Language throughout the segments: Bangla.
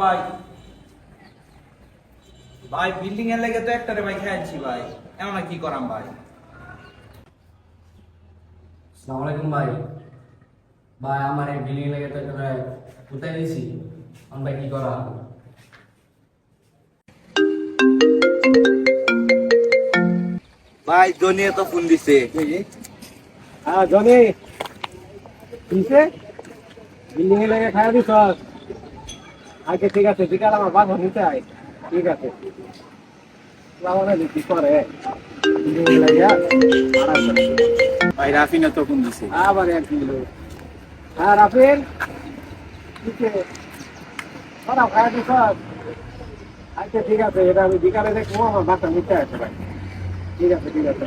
ভাই। ভাই বিল্ডিং এর লেগে তো একটা ভাই খেয়েছি ভাই। এমন কি করাম ভাই? ভাই। ভাই আমার এই বিল্ডিং লেগে তো উঠাই ভাই কি করা ভাই জনি তো ফোন দিছে। হ্যাঁ জনি। দিছে? বিল্ডিং এর লেগে খাই দিছ আগে ঠিক আছে বিকাল আমার বাসা নিতে আয়। ঠিক আছে। ভাই রাফিনা তো ফোন দিছে? আবার এক কিলো হ্যাঁ কিসে খারাপ খাইয়া দিছ আচ্ছা ঠিক আছে এটা আমি বিকালে দেখব আমার বাসা নিতে আসে ভাই ঠিক আছে ঠিক আছে।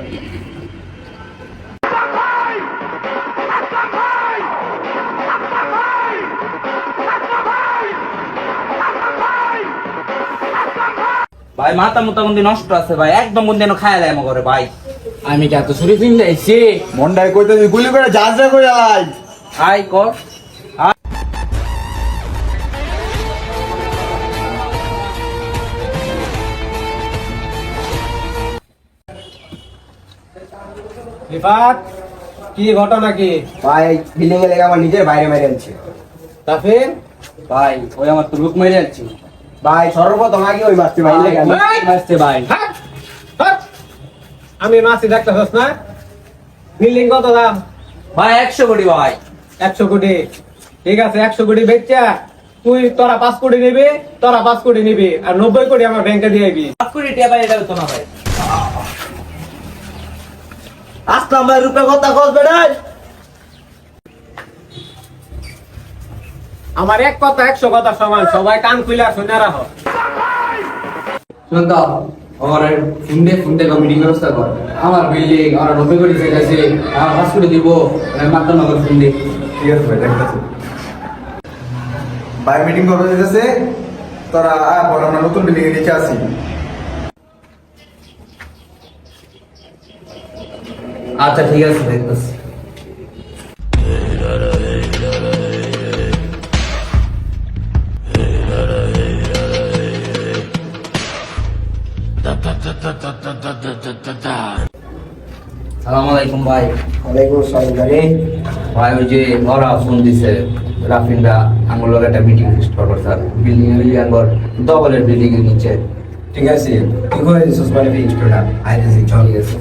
ভাই মাথা মুতা বন্দি নষ্ট আছে ভাই একদম এনে খায়া দেয় করে ভাই। আমি কি এত ছুরি ফিন যাইছি মন্ডাই কইতে গুলি করে যাত্রা করে লাই আই কর রিফাত কি ঘটনা কি? ভাই বিল্ডিং এ লেগে আমার নিজের বাইরে মেরে আনছে। তাফির? ভাই ওই আমার তো লুক মেরে যাচ্ছি ভাই সর্বপ্রথম আগে ওই মারছে ভাই লেগে আমি- আসছে ভাই হাট! হাট! আমি মাসি দেখতেছস না? বিল্ডিং কত দাম? ভাই একশো কোটি ভাই। একশো কোটি। ঠিক আছে একশো কোটি বেচা। তুই তোরা পাঁচ কোটি নিবি তোরা পাঁচ কোটি নিবি আর নব্বই কোটি আমার ব্যাংকে দিয়ে দিবি পাঁচ কোটি টিয়া ভাই এটা তো না ভাই। আসলাম ভাই রূপে কথা কস বেড়াই। আমার এক কথা একশো কথা সমান। সবাই কান খুলে শুনে রাখো। শুন তো আমার ফুন্ডে ফুন্ডে কমিটি ব্যবস্থা কর। আমার বিল্ডিং আমার নব্বই কোটি সেট আছে আমার পাঁচ কোটি দিব মাত্র নগর ফুন্ডে। ঠিক আছে ভাই দেখতেছি ভাই মিটিং কবে যেতেছে? তোরা আয় পর আমরা নতুন বিল্ডিং এ নিচে আসি। আচ্ছা ঠিক আছে দেখতেছি। সালাম আলাইকুম ভাই। ওয়ালাইকুম আসসালাম ভাই ওই যে ওরা ফোন দিছে রাফিনরা আঙ্গুল একটা মিটিং ফিক্সড করব স্যার। বিল্ডিং এর আঙ্গুর ডবলের বিল্ডিং এর নিচে। ঠিক আছে। কি করে দিছিস মানে ফিক্স করে আইরে জি চল ঠিক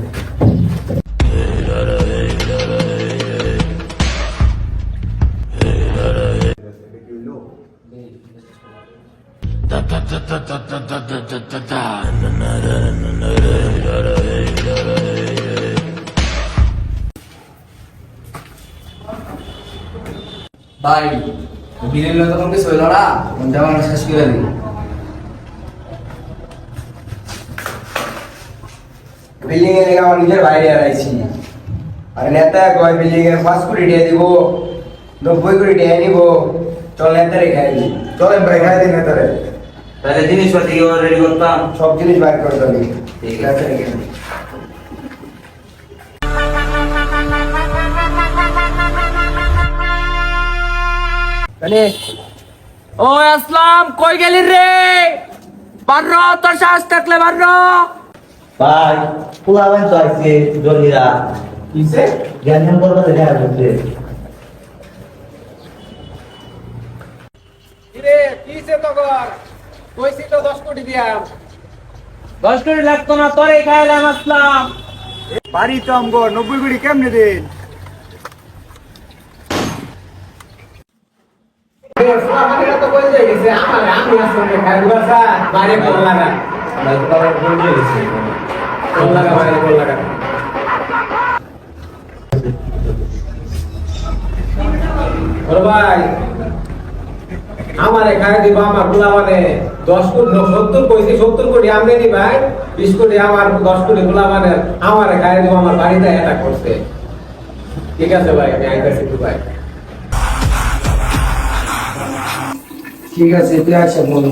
ভাই বিল্ডিং তখন কিছু হইল না? জামানো শেষ করে দিই বিল্ডিং এ আমার নিজের বাইরে আড়াইছি আর নেতা কয়, বিল্ডিং এর পাঁচ কোটি টাকা দিব, নব্বই কোটি টাকা নিব। চল নেতারে খাই দি চলেন ভাই খাই দিন নেতারে। তাহলে জিনিসপাতি রেডি করতাম? সব জিনিস বাইর করে দেবি ঠিক আছে। খাই ও আসলাম কই গেলি রে? বার্র তোর শ্বাস থাকলে বার্র ভাই পুলাবেন তো আইছে জলিরা কিসে? জ্ঞান করবে দেখা যাচ্ছে কিরে কিসে তো কর কইছি দশ কোটি দিয়াম। দশ কোটি লাগতো না তোরে খাইলাম আসলাম। বাড়ি তো আমগো নব্বই কোটি কেমনে দিন? ভাই আমার এখানে দিব, আমারগুলা মানে দশ কোটি সত্তর কোটি সত্তর কোটি আমি নি ভাই, বিশ কোটি আমার, দশ কোটি গুলা মানে আমার এখানে দিব, আমার বাড়িতে এটা করছে। ঠিক আছে ভাই, আমি আইতেছি ভাই। ঠিক আছে, তুই আসে বল।